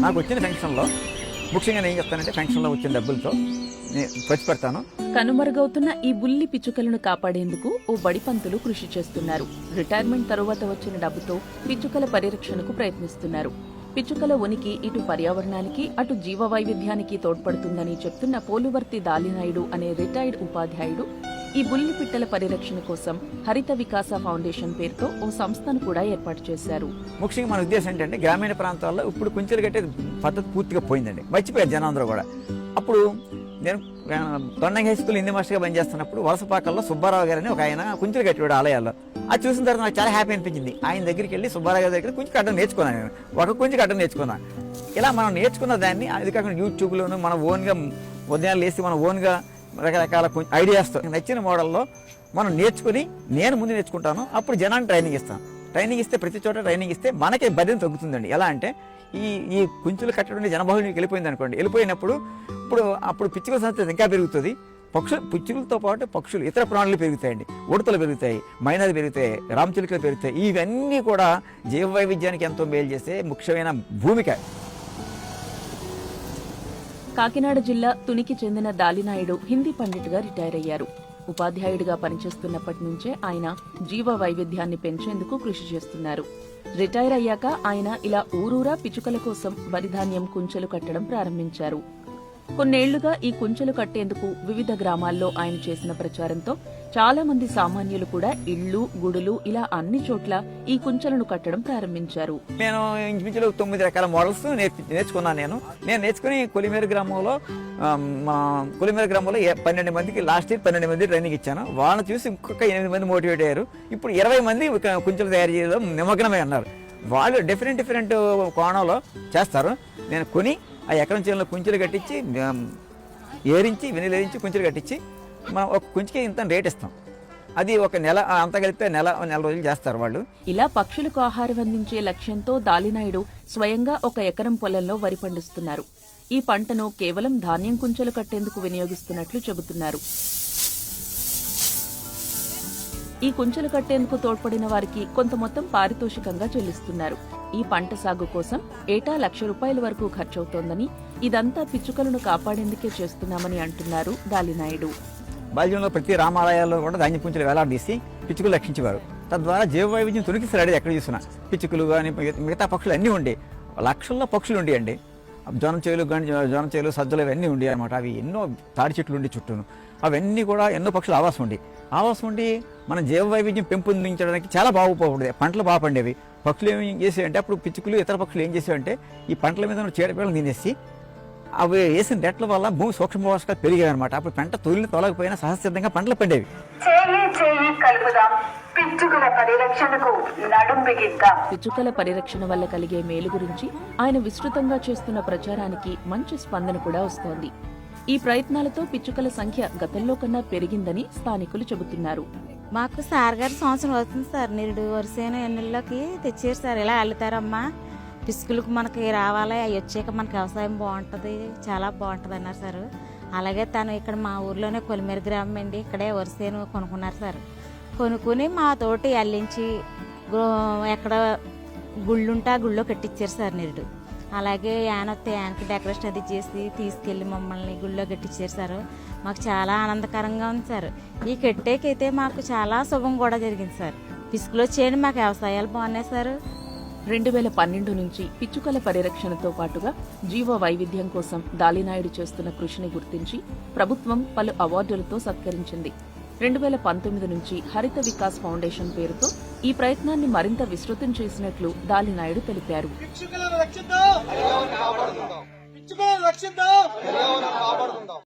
నాకు వచ్చిన పెన్షన్లో. ముఖ్యంగా నేను ఏం చెప్తానంటే పెన్షన్లో వచ్చిన డబ్బులతో ఖర్చు పెడతాను. కనుమరుగవుతున్న ఈ బుల్లి పిచ్చుకలను కాపాడేందుకు ఓ బడిపంతులు కృషి చేస్తున్నారు. రిటైర్మెంట్ తరువాత వచ్చిన డబ్బుతో పిచ్చుకల పరిరక్షణకు ప్రయత్నిస్తున్నారు. పిచ్చుకల ఉనికి ఇటు పర్యావరణానికి అటు జీవ వైవిధ్యానికి తోడ్పడుతుందని చెప్తున్న పోలువర్తి దాలినాయుడు అనే రిటైర్డ్ ఉపాధ్యాయుడు ఈ బుల్లి పిట్టల పరిరక్షణ కోసం హరిత వికాస ఫౌండేషన్ పేరుతో ఓ సంస్థను కూడా ఏర్పాటు చేశారు. ముఖ్యంగా మన ఉద్దేశం ఏంటంటే గ్రామీణ ప్రాంతాల్లో ఇప్పుడు కుంచెలు కట్టే పద్ధతి పూర్తిగా పోయిందండి. మర్చిపోయారు జనాందరూ కూడా. అప్పుడు నేను తొండంగి హై స్కూల్ హిందీ మాస్టర్గా పనిచేస్తున్నప్పుడు వలసపాకల్లో సుబ్బారావు గారు అని ఒక ఆయన కుంచెలు కట్టేవాడు ఆలయాల్లో. అది చూసిన తర్వాత నాకు చాలా హ్యాపీ అనిపించింది. ఆయన దగ్గరికి వెళ్ళి సుబ్బారావు గారి దగ్గర కుంచె కట్టడం నేర్చుకున్నాను నేను. ఒక కుంచె కట్టడం నేర్చుకున్నాను ఇలా మనం నేర్చుకున్న దాన్ని అది కాకుండా యూట్యూబ్లోను మన ఓన్గా ఉదయాలు లేసి మన ఓన్గా రకరకాల ఐడియాస్తో నచ్చిన మోడల్లో మనం నేర్చుకుని నేను ముందు నేర్చుకుంటాను అప్పుడు జనాన్ని ట్రైనింగ్ ఇస్తాను. ట్రైనింగ్ ఇస్తే ప్రతి చోట ట్రైనింగ్ ఇస్తే మనకే బర్రెని తగ్గుతుందండి. ఎలా అంటే ఈ ఈ కుంచులు కట్టడం జనబహుళకి వెళ్ళిపోయింది అనుకోండి. వెళ్ళిపోయినప్పుడు ఇప్పుడు అప్పుడు పిచ్చుకల సంస్థ ఇంకా పెరుగుతుంది. పక్షులు పిచ్చుకలతో పాటు పక్షులు ఇతర ప్రాణులు పెరుగుతాయండి. ఉడతలు పెరుగుతాయి మైనాలు పెరుగుతాయి రామచిలుకలు పెరుగుతాయి. ఇవన్నీ కూడా జీవ వైవిధ్యానికి ఎంతో మేలు చేసే ముఖ్యమైన భూమిక. కాకినాడ జిల్లా తునికి చెందిన దాలినాయుడు హిందీ పండిట్గా రిటైర్ అయ్యారు ఉపాధ్యాయుడిగా పనిచేస్తున్నప్పటి నుంచే ఆయన జీవ వైవిధ్యాన్ని పెంచేందుకు కృషి చేస్తున్నారు. రిటైర్ అయ్యాక ఆయన ఇలా ఊరూరా పిచుకల కోసం వరిధాన్యం కుంచెలు కట్టడం ప్రారంభించారు. కొన్నేళ్ళుగా ఈ కుంచెలు కట్టేందుకు వివిధ గ్రామాల్లో ఆయన చేసిన ప్రచారంతో చాలా మంది సామాన్యులు కూడా ఇళ్ళు గుడులు ఇలా అన్ని చోట్ల ఈ కుంచెలను కట్టడం ప్రారంభించారు. నేను ఇంచుమించులు తొమ్మిది రకాల మోడల్స్ నేర్పి నేర్చుకున్నాను నేను. నేను నేర్చుకుని కొలిమేరు గ్రామంలో మా కొలిమేరు గ్రామంలో పన్నెండు మందికి లాస్ట్ ఇయర్ పన్నెండు మంది ట్రైనింగ్ ఇచ్చాను. వాళ్ళని చూసి ఇంకొక ఎనిమిది మంది మోటివేట్ అయ్యారు. ఇప్పుడు ఇరవై మంది ఒక కుంచెలు తయారు చేయడం నిమగ్నమై ఉన్నారు. వాళ్ళు డిఫరెంట్ డిఫరెంట్ కోణంలో చేస్తారు. నేను కొని ఆ ఎకరం చేనులో కుంచెలు కట్టించి ఏరించి వెనిలేరించి కుంచెలు కట్టించి మనం ఒక కుంచికి ఇంత రేట్ ఇస్తాం. అది ఒక నెల అంతా కలిపితే నెల నెల రోజులు చేస్తారు వాళ్ళు. ఇలా పక్షులకు ఆహారం అందించే లక్ష్యంతో దాలినాయుడు స్వయంగా ఒక ఎకరం పొలంలో వరి పండిస్తున్నారు. ఈ పంటను కేవలం ధాన్యం కుంచెలు కట్టేందుకు వినియోగిస్తున్నట్లు చెబుతున్నారు. ఈ కుంచెలు కట్టేందుకు తోడ్పడిన వారికి కొంత మొత్తం పారితోషికంగా చెల్లిస్తున్నారు. ఈ పంట సాగు కోసం ఏటా లక్ష రూపాయల వరకు ఖర్చవుతోందని ఇదంతా పిచ్చుకలను కాపాడేందుకే చేస్తున్నామని అంటున్నారు దాలినాయుడు. బాల్యంలో ప్రతి రామాలయాల్లో కూడా ధాన్య పుంచులు వేలాడదీసి పిచ్చుకలు రక్షించేవారు. తద్వారా జీవ వైవిధ్యం తొలగిస్తాడు ఎక్కడ చూసినా. పిచ్చుకలు కానీ మిగతా పక్షులు అన్నీ ఉండే. లక్షల్లో పక్షులు ఉండేయండి. జొన్న చేలు గండి జొన్న చేలు సజ్జలు ఇవన్నీ ఉండి అనమాట అవి ఎన్నో తాడి చెట్లు ఉండి చుట్టూను. అవన్నీ కూడా ఎన్నో పక్షులు ఆవాసం ఉండి. ఆవాసం ఉండి మన జీవ వైవిధ్యం పెంపొందించడానికి చాలా బాగుపడి పంటలు బాగా పండేవి. పక్షులు ఏం చేసేవంటే అప్పుడు పిచ్చుకలు ఇతర పక్షులు ఏం చేసేవంటే ఈ పంటల మీద ఉన్న చీడపీడలు తినేసి అవి వేసిన రెట్ల వల్ల భూమి సూక్ష్మ పోషకాలు పెరిగాయి అనమాట అప్పుడు పంట తొలిని తొలగపోయినా సహజసిద్ధంగా పంటలు పండేవి. పిచ్చుకల పరిరక్షణకు నడుం బిగిద్దాం పిచ్చుకల పరిరక్షణ వల్ల కలిగే మేలు గురించి ఆయన విస్తృతంగా చేస్తున్న ప్రచారానికి మంచి స్పందన కూడా వస్తోంది. ఈ ప్రయత్నాలతో పిచ్చుకల సంఖ్య గతంలో కన్నా పెరిగిందని స్థానికులు చెబుతున్నారు. మాకు సార్ గారు సంవత్సరం అవుతుంది సార్. నిరుడు వరుసైన ఎన్నిళ్ళకి తెచ్చారు సార్. ఇలా వెళ్తారమ్మా పిసుకులకు మనకి రావాలి అవి వచ్చాక మనకి వ్యవసాయం బాగుంటుంది చాలా బాగుంటుంది అన్నారు సార్. అలాగే తను ఇక్కడ మా ఊర్లోనే కొలిమేరు గ్రామం అండి ఇక్కడే వరిసేను కొనుక్కున్నారు సార్. కొనుక్కుని మా తోటి అల్లించి ఎక్కడ గుళ్ళుంటే ఆ గుళ్ళో కట్టించారు సార్ నిరుడు. అలాగే యాన వస్తే యానకి డెకరేషన్ అది చేసి తీసుకెళ్ళి మమ్మల్ని గుళ్ళో కట్టించారు సార్. మాకు చాలా ఆనందకరంగా ఉంది సార్. ఈ కట్టేకైతే మాకు చాలా శుభం కూడా జరిగింది సార్. పిసుకులో చేయని మాకు వ్యవసాయాలు బాగున్నాయి సార్. రెండు వేల పన్నెండు నుంచి పిచ్చుకల పరిరక్షణతో పాటుగా జీవ వైవిధ్యం కోసం దాలినాయుడు చేస్తున్న కృషిని గుర్తించి ప్రభుత్వం పలు అవార్డులతో సత్కరించింది. రెండు వేల పంతొమ్మిది నుంచి హరిత వికాస్ ఫౌండేషన్ పేరుతో ఈ ప్రయత్నాన్ని మరింత విస్తృతం చేసినట్లు దాలినాయుడు తెలిపారు. పిచ్చుకలను రక్షిద్దాం.